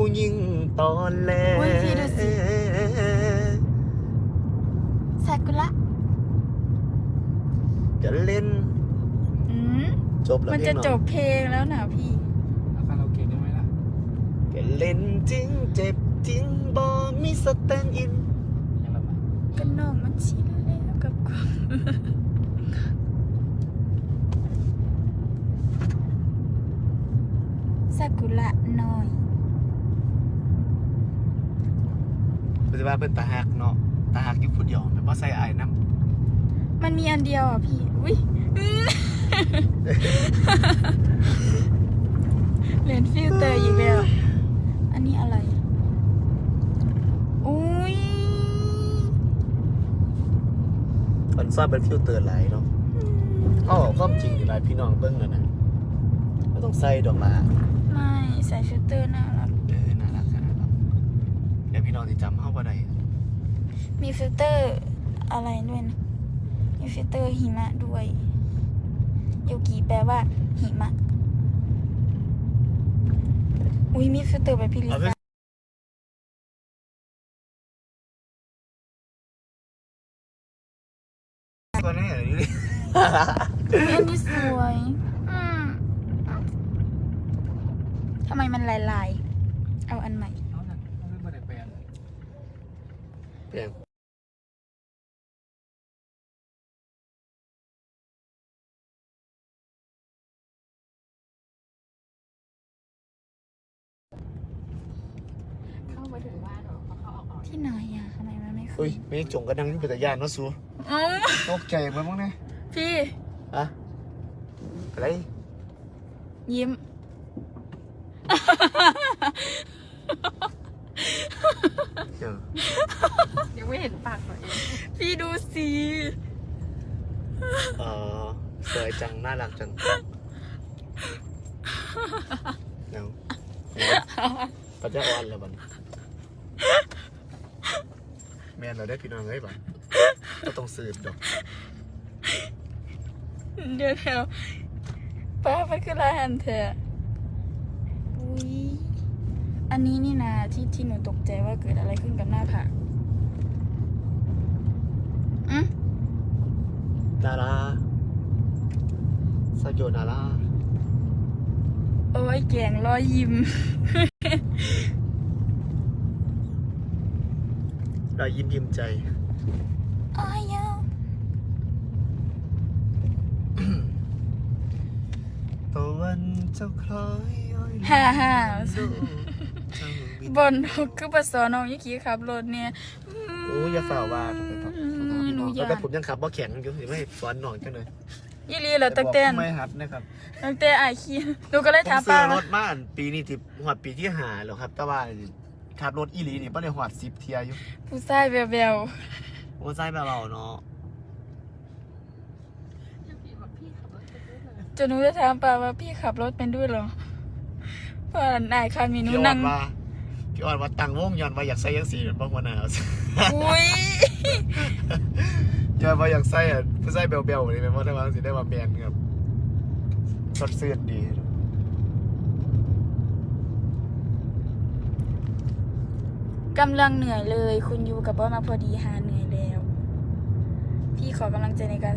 ผู้หญิงตอนแรกอุ๊ยพี่ดูสิ ซากุระจะเล่นอืมจบแล้วมันเพลจะงจเนาะบเพลงแล้วนะพี่เอาคาราโอเกะได้ไหมล่ะจะเล่นจริงเจ็บจริงบอมีสแตนด์อินยังละมั้ยกันน้องมันชินแล้วกับความ ซากุระน้อย ปัจจุบันเป็นตาหักเนาะตาหักอยู่ผู้เดียวแต่ว่าใส่อายน้มันมีอันเดียวอะพี่ อุ้ยอื้อเลนฟิลเตอร์อีกแล้วอันนี้อะไร อุ้ยำมันซ่อนเป็นฟิลเตอร์หลายเนาะเอาเอาความจริงดีหลายพี่น้องเบิ้งเลยนะไม่ต้องใส่ดอกละ ไม่ใส่ฟิลเตอร์น่ารัก เออน่ารักน่ารักเดี๋ยวพี่น้องจะจำเข้าบ่ได้ มีฟิลเตอร์อะไรด้วยนะมีฟิลเตอร์หิมะด้วยโยกิแปลว่าหิมะ อุ้ยมีฟิลเตอร์แบบพี่ลิเอาไปซ่าตัวนี้อะไรนี่อันนี้สวยอืมทำไมมันลายลายๆเอาอันใหม่เอาหนังเอาไม่ได้แปลนเปลี่ยน ที่ไหนอะทำไมมันไม่ขึ้อุ้ยนมีจงกระดังนี่เป็นตะยานเนาะสูอ๋อตกใจไหมมั้งเนี่ยพี่ อะอะไรยิ้ม เจอยังไม่เห็นปากตัวเอง พี่ดูสิเออสวยจังน่ารักจังเนาะปัจจัยอ่อนแล้วบัดนแม่นเราได้พี่น้องเอ้ยบัดก็ต้องสืบดอกเดี๋ยวเดี๋ยวป้ามันคือลายหันเถอะอุ้ยอันนี้นี่นะที่ที่หนูตกใจว่าเกิดอะไรขึ้นกับหน้าผากอืมนาราสโยนาราโอ้ยแกงรอยยิ้ม เรายิ้มยิ้มใจอ้ายยาวตะวันเจ้าคล้อยอ้อยฮ่าฮ่าสู้เจ้าบิบนคือภาษาน้องยี่กี้ขับรถเนี่ย โอ้ยอย่าฝ่าว่าทำไมครับหนูอยากแต่ผมยังขับว่าแข็งอยู่ยังไม่สอนหน่อยกันเลยยี่ลีเหรอตั้งแต่บอกไม่หัดนะครับตั้งแต่อายขี้หนูก็เลยผมถามซื้ป้าอรว่าถมาอันปีนี้ที่หอดปีที่หาแล้วครับ แต่ว่า ขับรถอีหลีนี่ไม่ได้หอดสิบเทียอยู่ผู้ชายแบวโอ้ใจแบบเราเนาะยังพี่บอกพี่ขับรถไปด้วยเลยๆจนหนูจะถามป้าว่าพี่ขับรถเป็นด้วยเหรอเพราะนายคันมีหนูพี่อ่อนั่นงว่าพี่อ่อนว่าตังวงย้อนว่าอยากใส่ยังสีเหมือนบ้างวันหนาวอุ้ยย้อนว่าอยากใส่อะผู้ใส่เบลๆนี่เป็นว่าได้ว่าสิได้ว่าแมนครับสดซื่นดี กำลังเหนื่อยเลย คุณยูกับบ้ามาพอดีหาเหนื่อยแล้ว พี่ขอกำลังใจในการ